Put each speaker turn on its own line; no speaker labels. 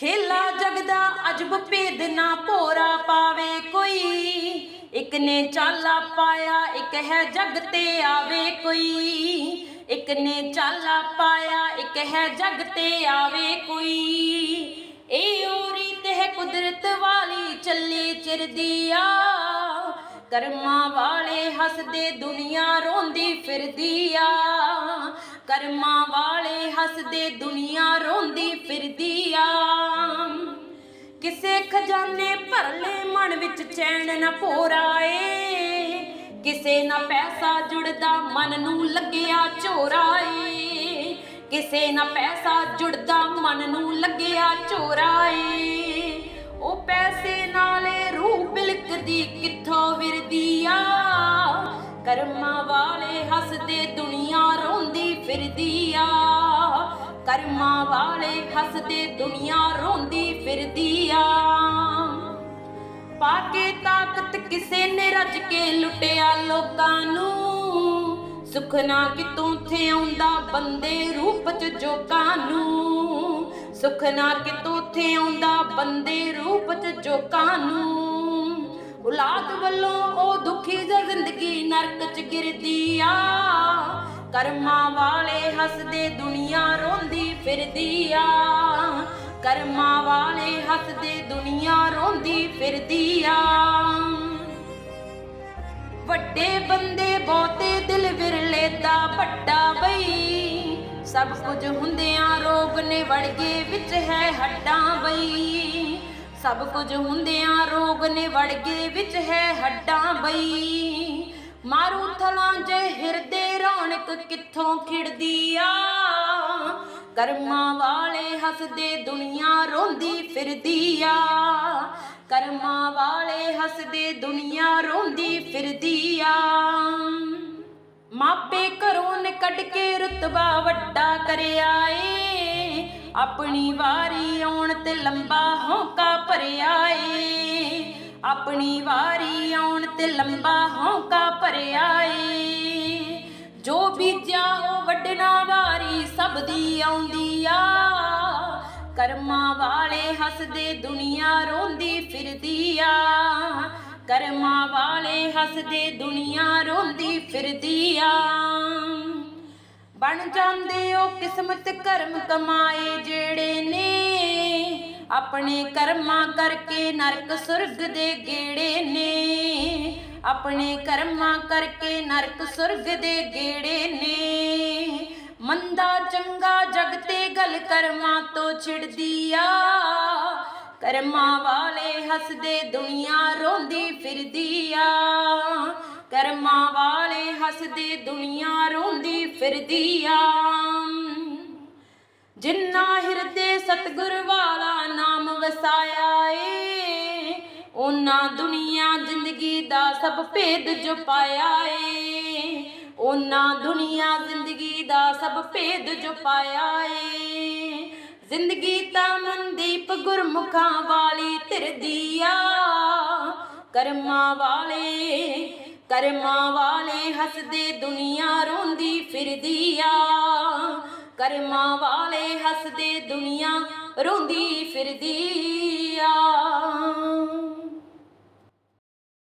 ਖੇਲਾ ਜਗਦਾ ਅਜਬ ਭੇਦ ਨਾ ਭੋਰਾ ਪਾਵੇ ਕੋਈ। ਇੱਕ ਨੇ ਚਾਲਾ ਪਾਇਆ, ਇੱਕ ਹੈ ਜਗ ਤੇ ਆਵੇ ਕੋਈ। ਇੱਕ ਨੇ ਚਾਲਾ ਪਾਇਆ, ਇੱਕ ਹੈ ਜਗ ਤੇ ਆਵੇ ਕੋਈ। ਇਹ ਉਹ ਹੈ ਕੁਦਰਤ ਵਾਲੀ, ਚੱਲੀ ਚਿਰਦੀ ਆ ਕਰਮਾਂ ਵਾਲੇ ਹੱਸਦੇ ਦੁਨੀਆ ਰੋਂਦੀ ਫਿਰਦੀ ਆ। ਕਰਮਾਂ ਵਾਲੇ ਹੱਸਦੇ ਦੁਨੀਆ ਰੋਂਦੀ ਖਜ਼ਾਨੇ ਭਰ ਲੈ ਮਨ ਵਿੱਚ ਚੈਨ ਨਾ ਪੋਰਾਏ। ਕਿਸੇ ਨਾ ਪੈਸਾ ਜੁੜਦਾ ਮਨ ਨੂੰ ਲੱਗਿਆ ਚੋਰਾਏ। ਕਿਸੇ ਨਾ ਪੈਸਾ ਜੁੜਦਾ ਮਨ ਨੂੰ ਲੱਗਿਆ ਚੋਰਾਏ। ਉਹ ਪੈਸੇ ਨਾਲੇ ਰੂਹ ਬਿਲਕਦੀ ਕਿੱਥੋਂ ਵਿਰਦੀ ਆ? ਕਰਮਾਂ ਵਾਲੇ ਹੱਸਦੇ ਦੁਨੀਆ ਰੋਂਦੀ ਫਿਰਦੀ ਆ। ਕਰਮਾਂ ਵਾਲੇ ਹੱਸਦੇ ਦੁਨੀਆ ਰੋਂਦੀ ਫਿਰਦੀ ਆ। ਪਾ ਤਾਕਤ ਕਿਸੇ ਨੇ ਰੱਜ ਕੇ ਲੁੱਟਿਆ ਲੋਕਾਂ ਨੂੰ। ਸੁਖ ਨਾ ਕਿਤੋਂ ਥੇ ਆਉਂਦਾ ਬੰਦੇ ਰੂਪ ਚ ਜੋਕਾਂ ਨੂੰ। ਸੁਖ ਨਾ ਕਿਤੋਂ ਥੇ ਆਉਂਦਾ ਬੰਦੇ ਰੂਪ ਚ ਜੋਕਾਂ ਨੂੰ। ਔਲਾਦ ਵੱਲੋਂ ਉਹ ਦੁਖੀ ਜ਼ਿੰਦਗੀ ਨਰਕ ਚ ਗਿਰਦੀ ਆ। ਕਰਮਾਂ ਵਾਲੇ ਹੱਸਦੇ ਦੁਨੀਆ ਰੋਂਦੀ ਫਿਰਦੀ ਆ। ਕਰਮਾਂ ਵਾਲੇ ਹੱਸਦੇ ਦੁਨੀਆ ਰੋਂਦੀ ਫਿਰਦੀ ਆ। ਵੱਡੇ ਬੰਦੇ ਬਹੁਤੇ ਦਿਲ ਵਿਰਲੇ ਦਾ ਵੱਡਾ ਬਈ। ਸਭ ਕੁਝ ਹੁੰਦਿਆਂ ਰੋਗ ਨੇ ਵੜਗੇ ਵਿੱਚ ਹੈ ਹੱਡਾਂ ਬਈ। ਸਭ ਕੁਝ ਹੁੰਦਿਆਂ ਰੋਗ ਨੇ ਵੜਗੇ ਵਿੱਚ ਹੈ ਹੱਡਾਂ ਬਈ। ਮਾਰੂ ਥਲਾਂ ਜੇ ਹਿਰਦੇ ਰੌਣਕ ਕਿੱਥੋਂ ਖਿੜਦੀ ਆ? ਕਰਮਾਂ ਵਾਲੇ ਹੱਸਦੇ ਦੁਨੀਆ ਰੋਂਦੀ ਫਿਰਦੀ ਆ। ਕਰਮਾਂ ਵਾਲੇ ਹੱਸਦੇ ਦੁਨੀਆ ਰੋਂਦੀ ਫਿਰਦੀ ਆ। ਮਾਪੇ ਘਰੋਂ ਨੇ ਕੱਢ ਕੇ ਰਤਬਾ ਵੱਡਾ ਕਰਿਆ ਏ। ਆਪਣੀ ਵਾਰੀ ਆਉਣ ਤੇ ਲੰਬਾ ਹੌਂਕਾ ਭਰਿਆ ਏ। ਆਪਣੀ ਵਾਰੀ ਆਉਣ ਤੇ ਲੰਬਾ ਹੌਂਕਾ ਭਰਿਆ ਏ। ਜੋ ਬੀਜਿਆ ਉਹ ਵੱਢਣਾ ਵਾਰੀ ਸਭ ਦੀ ਆਉਂਦੀ ਆ। ਕਰਮਾਂ ਵਾਲੇ ਹੱਸਦੇ ਦੁਨੀਆ ਰੋਂਦੀ ਫਿਰਦੀ ਆ। ਕਰਮਾਂ ਵਾਲੇ ਹੱਸਦੇ ਦੁਨੀਆ ਰੋਂਦੀ ਫਿਰਦੀ ਆ। ਬਣ ਜਾਂਦੇ ਉਹ ਕਿਸਮਤ ਕਰਮ ਕਮਾਏ ਜਿਹੜੇ ਨੇ। ਆਪਣੇ ਕਰਮਾਂ ਕਰਕੇ ਨਰਕ ਸੁਰਗ ਦੇ ਗੇੜੇ ਨੇ। ਆਪਣੇ ਕਰਮਾਂ ਕਰਕੇ ਨਰਕ ਸੁਰਗ ਦੇ ਗੇੜੇ ਨੇ। ਮੰਦਾ ਚੰਗਾ ਜਗ ਤੇ ਗੱਲ ਕਰਮਾਂ ਤੋਂ ਛਿੜਦੀ ਆ। ਕਰਮਾਂ ਵਾਲੇ ਹੱਸਦੇ ਦੁਨੀਆ ਰੋਂਦੀ ਫਿਰਦੀ ਆ। ਕਰਮਾਂ ਵਾਲੇ ਹੱਸਦੇ ਦੁਨੀਆ ਰੋਂਦੀ ਫਿਰਦੀ ਆ। ਜਿੰਨਾ ਹਿਰਦੇ ਸਤਗੁਰ ਵਾਲਾ ਨਾਮ ਵਸਾਇਆ ਏ ਉਹਨਾਂ ਦੁਨੀਆ ਦਾ ਸਭ ਭੇਦ ਜੋ ਪਾਇਆ ਏ। ਉਹਨਾਂ ਦੁਨੀਆ ਜ਼ਿੰਦਗੀ ਦਾ ਸਭ ਭੇਦ ਜੋ ਪਾਇਆ ਏ। ਜ਼ਿੰਦਗੀ ਤਾਂ ਮਨਦੀਪ ਗੁਰਮੁਖਾਂ ਵਾਲੀ ਧਿਰਦੀ ਆ। ਕਰਮਾਂ ਵਾਲੇ ਕਰਮਾਂ ਵਾਲੇ ਹੱਸਦੇ ਦੁਨੀਆ ਰੋਂਦੀ ਫਿਰਦੀ ਆ। ਕਰਮਾਂ ਵਾਲੇ ਹੱਸਦੇ ਦੁਨੀਆ ਰੋਂਦੀ ਫਿਰਦੀ ਆ।